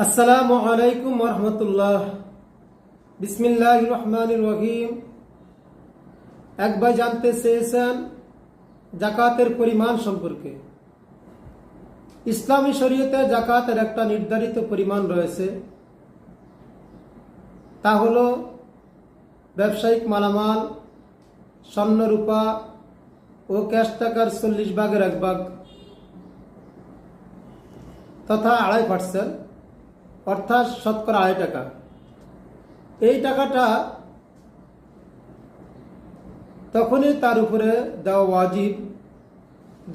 আসসালামু আলাইকুম রহমতুল্লাহ। বিসমিল্লাহ রহমান রহিম। এক ভাই জানতে চেয়েছেন জাকাতের পরিমাণ সম্পর্কে। ইসলামী শরীয়তে জাকাতের একটা নির্ধারিত পরিমাণ রয়েছে। তা হল ব্যবসায়িক মালামাল, স্বর্ণ রূপা ও ক্যাশ টাকার চল্লিশ ভাগের এক ভাগ। তথা আড়াই পার্সেন্ট অর্থাৎ শতকরা আড়াই টাকা। এই টাকাটা তখনই তার উপরে দেওয়া ওয়াজিব,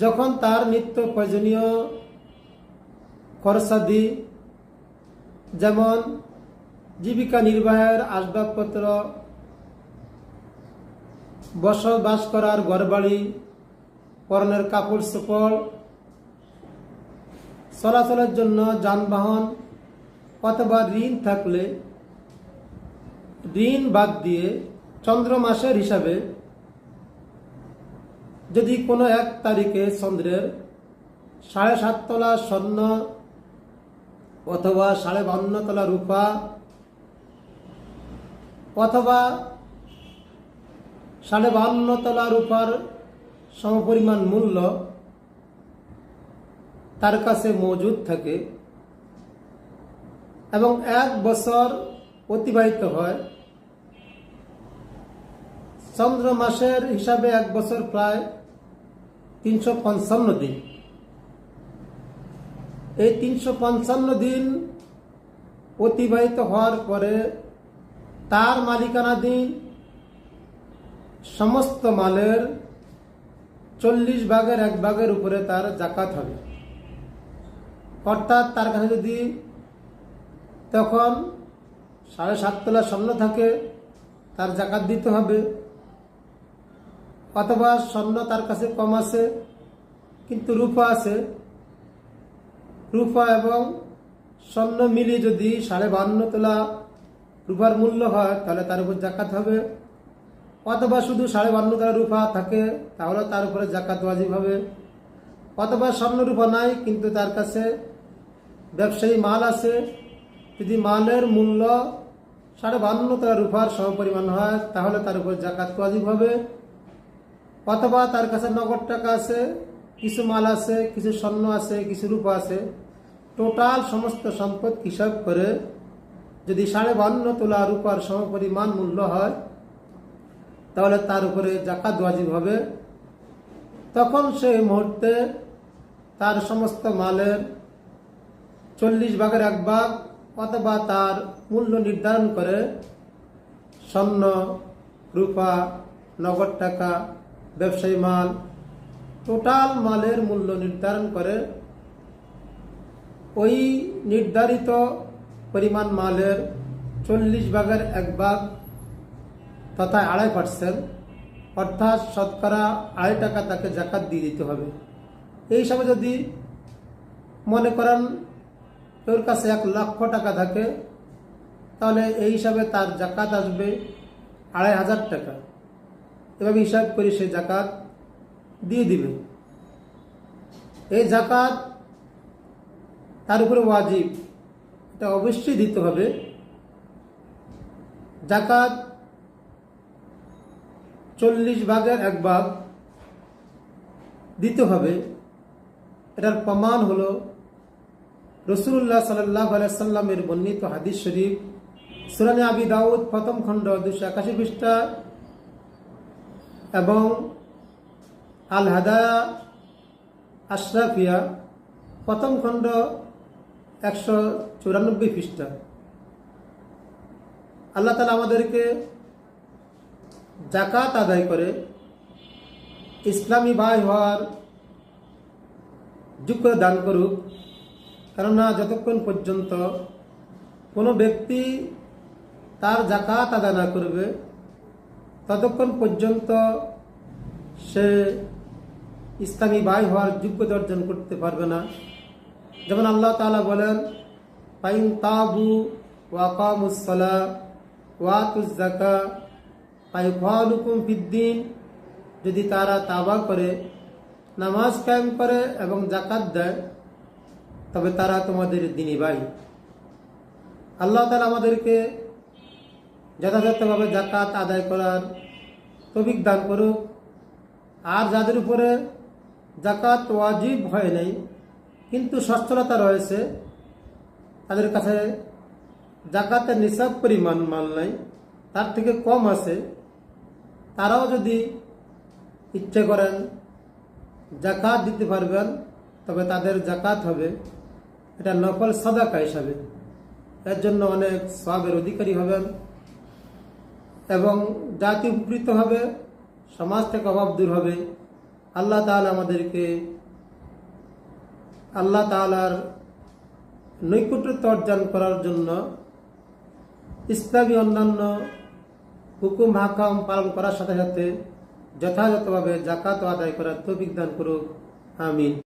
যখন তার নিত্য প্রয়োজনীয় খরচাদি, যেমন জীবিকা নির্বাহের আসবাবপত্র, বসবাস করার ঘরবাড়ি, পরনের কাপড় চোপড় চলাচলের জন্য যানবাহন অথবা ঋণ থাকলে ঋণ বাদ দিয়ে চন্দ্র মাসের হিসাবে যদি কোনো এক তারিখে চন্দ্রের সাড়ে সাত তলা স্বর্ণ অথবা সাড়ে বান্ন তলা রূপা অথবা সাড়ে বান্ন তলা রূপার সমপরিমাণ মূল্য তার কাছে মজুদ থাকে এবং এক বছর অতিবাহিত হয়। চন্দ্র মাসের হিসাবে এক বছর প্রায় তিনশো পঞ্চান্ন দিন। এই তিনশো পঞ্চান্ন দিন অতিবাহিত হওয়ার পরে তার মালিকানাধীন সমস্ত মালের চল্লিশ ভাগের এক ভাগের উপরে তার জাকাত হবে। অর্থাৎ তার কাছে যদি তখন সাড়ে সাত তলা স্বর্ণ থাকে, তার জাকাত দিতে হবে। অথবা স্বর্ণ তার কাছে কম আছে, কিন্তু রূপা আছে। রূপা এবং স্বর্ণ মিলিয়ে যদি সাড়ে বান্ন তোলা রূপার মূল্য হয়, তাহলে তার উপর জাকাত হবে। অথবা শুধু সাড়ে বান্ন তোলা রূপা থাকে তাহলে তার উপরে জাকাত ওয়াজিব হবে। অথবা স্বর্ণ রূপা নাই, কিন্তু তার কাছে ব্যবসায়ী মাল আছে। যদি মালের মূল্য সাড়ে বান্ন টাকা রূপার সমপরিমাণ হয়, তাহলে তার উপর জাকাত ওয়াজিব হবে। অথবা তার কাছে নগদ টাকা আছে, কিছু মাল আছে, কিছু স্বর্ণ আছে, কিছু রূপা আছে। টোটাল সমস্ত সম্পদ হিসাব করে যদি সাড়ে বান্ন তোলা রূপার সমপরিমাণ মূল্য হয়, তাহলে তার উপরে জাকাত ওয়াজিব হবে। তখন সেই মুহূর্তে তার সমস্ত মালের চল্লিশ ভাগের এক ভাগ অথবা তার মূল্য নির্ধারণ করে স্বর্ণ, রূপা, নগদ টাকা, ব্যবসায়ী মাল, টোটাল মালের মূল্য নির্ধারণ করে ওই নির্ধারিত পরিমাণ মালের চল্লিশ ভাগের এক ভাগ তথা আড়াই পার্সেন্ট, অর্থাৎ শতকরা আড়াই টাকা তাকে জাকাত দিয়ে দিতে হবে। এই হিসাবে যদি মনে করেন তোর কাছে এক লক্ষ টাকা থাকে, তাহলে এই হিসাবে তার জাকাত আসবে আড়াই হাজার টাকা। এভাবে হিসাব করে সে জাকাত দিয়ে দিবে। এই জাকাত তার উপরে ওয়াজিব। এটা অবশ্যই দিতে হবে। জাকাত চল্লিশ ভাগের এক ভাগ দিতে হবে। এটার প্রমাণ হলো রসুল্লাহ সাল্লাহ বর্ণিত হাদিস শরীফ সুরানি আবি দাউদ, প্রথম খণ্ড দুশো একাশি পৃষ্ঠা, এবং আল হাদায়া আশরাফিয়া, প্রথম খণ্ড, একশো চুরানব্বই পৃষ্ঠা। আল্লাহ তালা আমাদেরকে জাকাত আদায় করে ইসলামী ভাই হওয়ার যোগ্য দান করুক। কেননা যতক্ষণ পর্যন্ত কোনো ব্যক্তি তার জাকাত আদা না করবে, ততক্ষণ পর্যন্ত সে ইসলামী ভাই হওয়ার যোগ্যতা অর্জন করতে পারবে না। যেমন আল্লাহ তালা বলেন পাইন তাবু ওয়াকামুসলা ওয়াতুজাকা পাইফালুকুম ফিদ্দিন যদি তারা তাবা করে, নামাজ কায়েম করে এবং জাকাত দেয় তবে তারা তোমাদের দিনী ভাই। আল্লাহ তালা আমাদেরকে যথাযথভাবে জাকাত আদায় করার তবিক দান করুক। আর যাদের উপরে জাকাত ওয়াজিব হয় নাই, কিন্তু সচ্ছলতা রয়েছে, তাদের কাছে জাকাতের নিসাব পরিমাণ মাল নাই, তার থেকে কম আছে। তারাও যদি ইচ্ছে করেন জাকাত দিতে পারবেন, তবে তাদের জাকাত হবে। এটা নকল সাদাকা হিসাবে। এর জন্য অনেক সবের অধিকারী হবেন এবং জাতি উপকৃত হবে, সমাজ থেকে অভাব দূর হবে। আল্লাহ তাআলা আমাদেরকে, আল্লাহ তাআলার নৈকট্যতা অর্জন করার জন্য ইসলামী অন্যান্য হুকুম, হাকাম পালন করার সাথে সাথে যথাযথভাবে জাকাত আদায় করার তৌফিক দান করুক। আমিন।